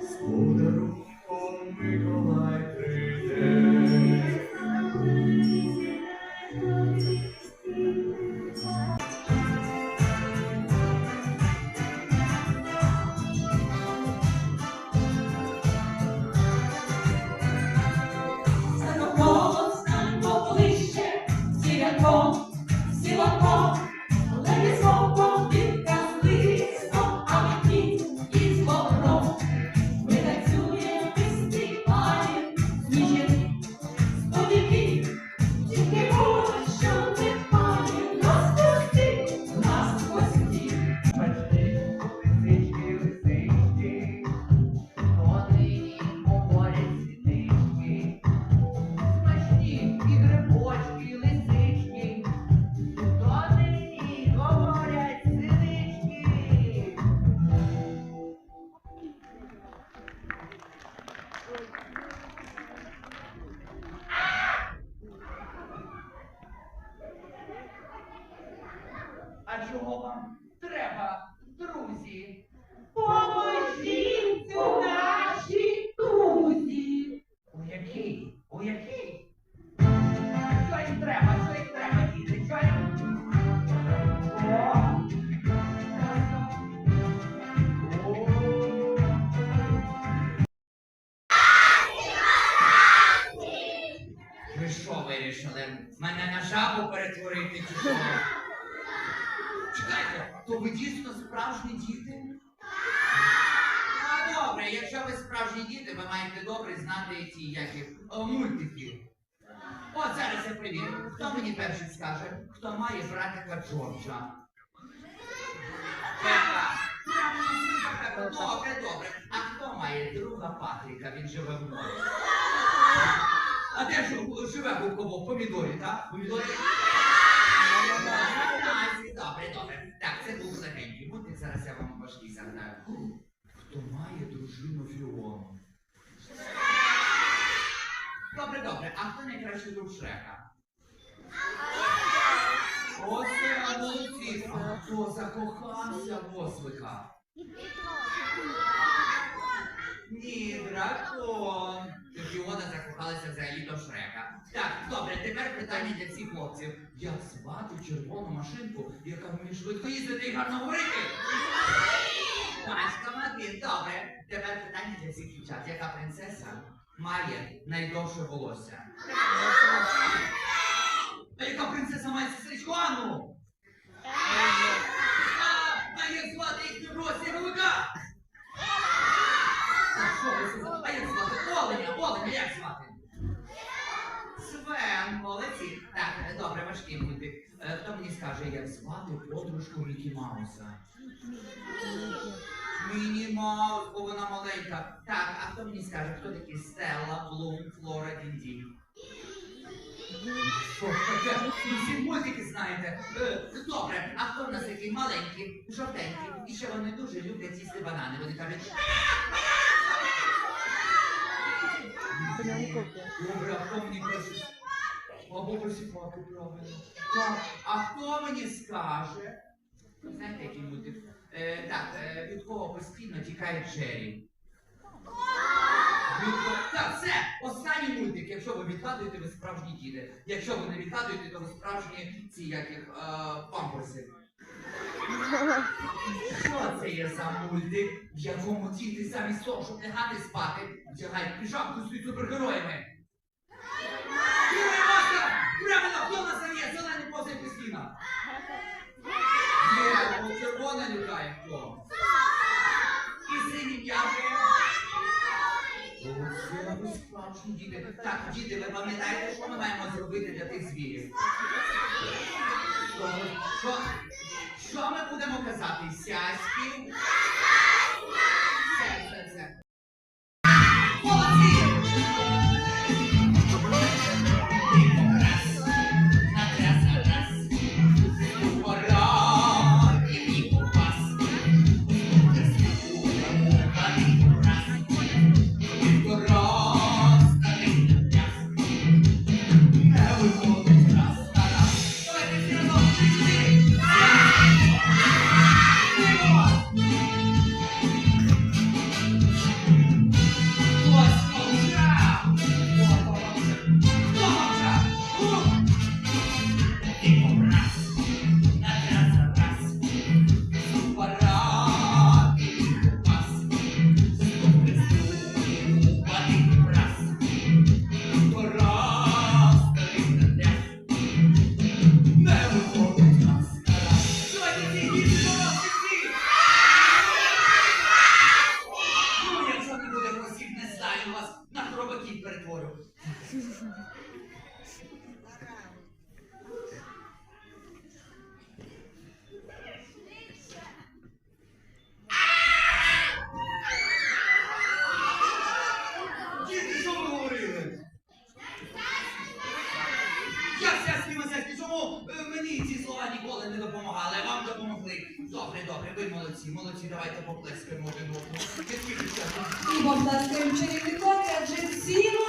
З подарунком Миколай чого вам треба, друзі? Поможіть у нашій тузі. У якій? У якій? Що їм треба? Що їм треба, діти? Що їм? О! Ви що вирішили? Мене на жабу перетворити чи що? Чекайте, то ви дійсно справжні діти? Ну, добре, якщо ви справжні діти, ви маєте добре знати ці як їх, о. От зараз я перевірю. Хто мені перший скаже, хто має братика Джорджа? Добре, добре. А хто має друга Патріка? Він живе в морі. А де ж живе? В помідорі, так? Помідорі? Добре, добре. Так, це був легенький мультик, зараз я вам важкий загадаю. Хто має дружину Фіону? Добре, добре. А хто найкращий друг Шрека? Оце молодці. А хто закохався в ослика? Ні, дракон. Фіона закохалася взагалі до Шрека. Так, добре, тепер питання для всіх хлопців. Як звати червону машинку, яка вміє швидко їздити і гарно говорити? Пачка Матвій, добре. Тепер питання для всіх дівчат. Яка принцеса має найдовше волосся? А яка принцеса має сестричку Анну? А, як звати їхню гості велика? А що ви сказали? А як звати? Оленя, Оленя, як звати? Свен, молодці. Так, е, добре, важкий мультик. Е, Хто мені скаже, як звати подружку Мікі Мауса? Міні Маус, бо вона маленька. Так, а хто мені скаже, хто такі Стелла, Блум, Флора, Дінді? Що ж таке? Ви всі мультики знаєте. Е, Добре, а хто в нас такий маленький, жовтенький, і ще вони дуже люблять їсти банани. Вони кажуть. Добре, а хто мені каже? Або посіпаки, правильно. Так, а хто мені скаже? Знаєте, який мультик? Е, так, е, від кого постійно тікає Джері? Від Так, все, останній мультик. Якщо ви відгадуєте, ви справжні діти. Якщо ви не відгадуєте, то ви справжні ці як е, памперси. Що це є за мультик, в якому діти замість того, щоб лягати спати, вдягають піжамку з супергероями? Юрій Маска! Правильно, хто нас там є? Зелений поза постійно. Є, червона. Оце діти. Так, діти, ви пам'ятаєте, що ми маємо зробити для тих звірів? Що, що ми будемо казати? Сяськи? Нормально вас на хробаків чому е, мені ці слова ніколи не допомагали, а вам допомогли? Добре, добре, ви молодці, молодці, давайте поплескаємо один часу. І бомбардським чарівником адже цілу ніч